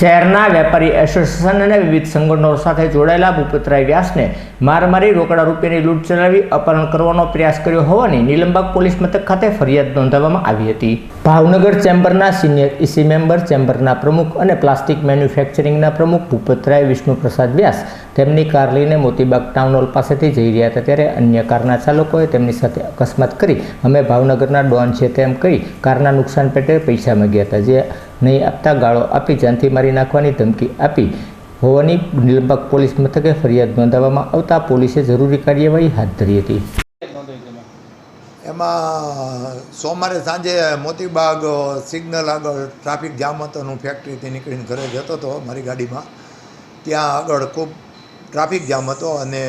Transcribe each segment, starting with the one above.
શહેરના વેપારી એસોસિએશન અને વિવિધ સંગઠનો સાથે જોડાયેલા ભૂપતરાય વ્યાસને માર મારી રોકડા રૂપિયાની લૂંટ ચલાવી અપહરણ કરવાનો પ્રયાસ કર્યો હોવાની નિલંબક પોલીસ મથક ખાતે ફરિયાદ નોંધાવવામાં આવી હતી. ભાવનગર ચેમ્બરના સિનિયર ઇસી મેમ્બર, ચેમ્બરના પ્રમુખ અને પ્લાસ્ટિક મેન્યુફેક્ચરિંગના પ્રમુખ ભૂપતરાય વિષ્ણુપ્રસાદ વ્યાસ તેમની કાર લઈને મોતીબાગ ટાઉન હોલ પાસેથી જઈ રહ્યા હતા. ત્યારે અન્ય કારના ચાલકોએ તેમની સાથે અકસ્માત કરી અમે ભાવનગરના ડોન છે તેમ કહી કારના નુકસાન પેટે પૈસા માંગ્યા હતા. જે નહીં આપતા ગાળો આપી જાનથી મારી નાખવાની ધમકી આપી હોવાની નિલંબક પોલીસ મથકે ફરિયાદ નોંધાવવામાં આવતા પોલીસે જરૂરી કાર્યવાહી હાથ ધરી હતી. એમાં સોમવારે સાંજે મોતીબાગ સિગ્નલ આગળ ટ્રાફિક જામ હતો હું ફેક્ટરીથી નીકળીને ઘરે જતો હતો મારી ગાડીમાં. ત્યાં આગળ ખૂબ ટ્રાફિક જામ હતો અને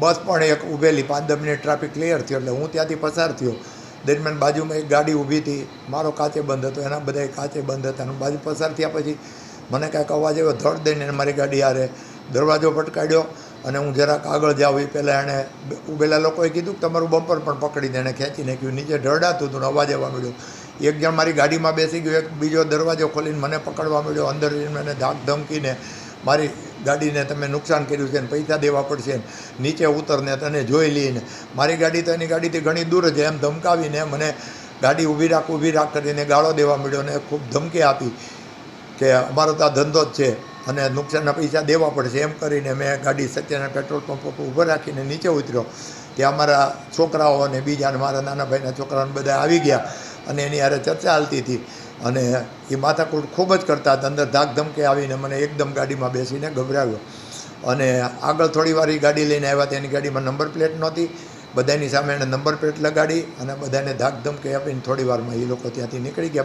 બસ પણ એક ઊભેલી પાંચ દસ મિનિટ ટ્રાફિક ક્લિયર થયો એટલે હું ત્યાંથી પસાર થયો. દરમિયાન બાજુમાં એક ગાડી ઊભી હતી, મારો કાચે બંધ હતો, એના બધા કાચે બંધ હતા. અને બાજુ પસાર થયા પછી મને કાંઈક અવાજ આવ્યો, ધડ દઈને મારી ગાડી આરે દરવાજો પટકાડ્યો અને હું જરાક આગળ જાઉં એ પહેલાં એણે ઊભેલા લોકોએ કીધું કે તમારું બમ્પર પણ પકડીને એણે ખેંચી નાખ્યું નીચે ઢળડાતું હતું અવાજ આવવા મળ્યો એક જણ મારી ગાડીમાં બેસી ગયો, એક બીજો દરવાજો ખોલીને મને પકડવા મળ્યો અંદર મને ધાક ધમકીને મારી ગાડીને તમે નુકસાન કર્યું છે ને પૈસા દેવા પડશે નીચે ઉતરને તને જોઈ લઈને. મારી ગાડી તો એની ગાડીથી ઘણી દૂર છે એમ ધમકાવીને મને ગાડી ઊભી રાખ ઊભી રાખ કરીને ગાળો દેવા મળ્યો ને ખૂબ ધમકી આપી કે અમારો તો આ ધંધો જ છે. અને નુકસાનના પૈસા દેવા પડશે. એમ કરીને મેં ગાડી સત્યના પેટ્રોલ પંપ ઉપર ઊભો રાખીને નીચે ઉતર્યો. ત્યાં મારા છોકરાઓ અને બીજાને મારા નાના ભાઈના છોકરાઓને બધા આવી ગયા અને એની હારે ચર્ચા ચાલતી હતી. અને એ માથાકૂટ ખૂબ જ કરતા હતા. અંદર ધાકધમકે આવીને મને એકદમ ગાડીમાં બેસીને ગભરાવ્યો. અને આગળ થોડી વાર એ ગાડી લઈને આવ્યા તેની ગાડીમાં નંબર પ્લેટ નહોતી. બધાની સામે એણે નંબર પ્લેટ લગાડી અને બધાને ધાકધમકે આપીને થોડી વારમાં એ લોકો ત્યાંથી નીકળી ગયા.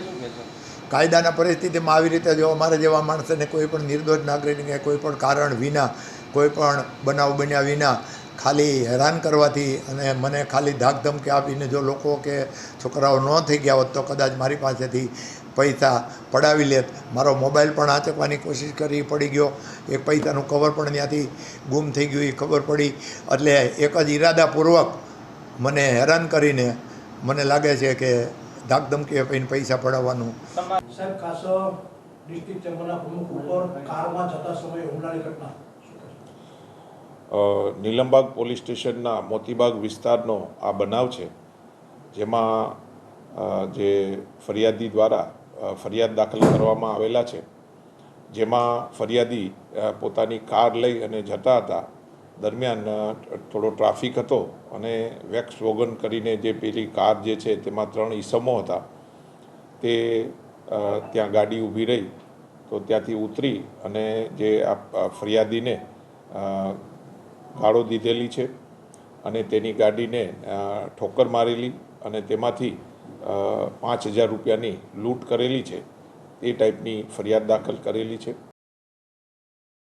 કાયદાના પરિસ્થિતિમાં આવી રીતે જો અમારા જેવા માણસોને કોઈ પણ નિર્દોષ નાગરિકને કોઈ પણ કારણ વિના, કોઈ પણ બનાવ બન્યા વિના ખાલી હેરાન કરવાથી અને મને ખાલી ધાક ધમકી આપીને જો લોકો કે છોકરાઓ ન થઈ ગયા હોત તો કદાચ મારી પાસેથી પૈસા પડાવી લેત. મારો મોબાઈલ પણ આંચકવાની કોશિશ કરી પડી ગયો. એ પૈસાનું કવર પણ ત્યાંથી ગુમ થઈ ગયું, એ ખબર પડી. એટલે એક જ ઈરાદાપૂર્વક મને હેરાન કરીને મને લાગે છે કે ધાક ધમકી આપીને પૈસા પડાવવાનું. સાહેબ ખાસો ડિસ્ટ્રિક્ટ ચેમ્બરના પ્રમુખ ઉપર કારમાં જતા સમયે હુમલાની ઘટના નીલમબાગ પોલીસ સ્ટેશનના મોતીબાગ વિસ્તારનો આ બનાવ છે જેમાં જે ફરિયાદી દ્વારા ફરિયાદ દાખલ કરવામાં આવેલા છે જેમાં ફરિયાદી પોતાની કાર લઈ અને જતા હતા. દરમિયાન થોડો ટ્રાફિક હતો અને વેક્સ વોગન કરીને જે પેલી કાર જે છે તેમાં ત્રણ ઈસમો હતા, તે ત્યાં ગાડી ઊભી રહી, તો ત્યાંથી ઉતરી અને જે આ ફરિયાદીને ગાળો દીધેલી છે અને તેની ગાડીને ઠોકર મારેલી અને તેમાંથી પાંચ હજાર રૂપિયાની લૂંટ કરેલી છે, એ ટાઈપની ફરિયાદ દાખલ કરેલી છે.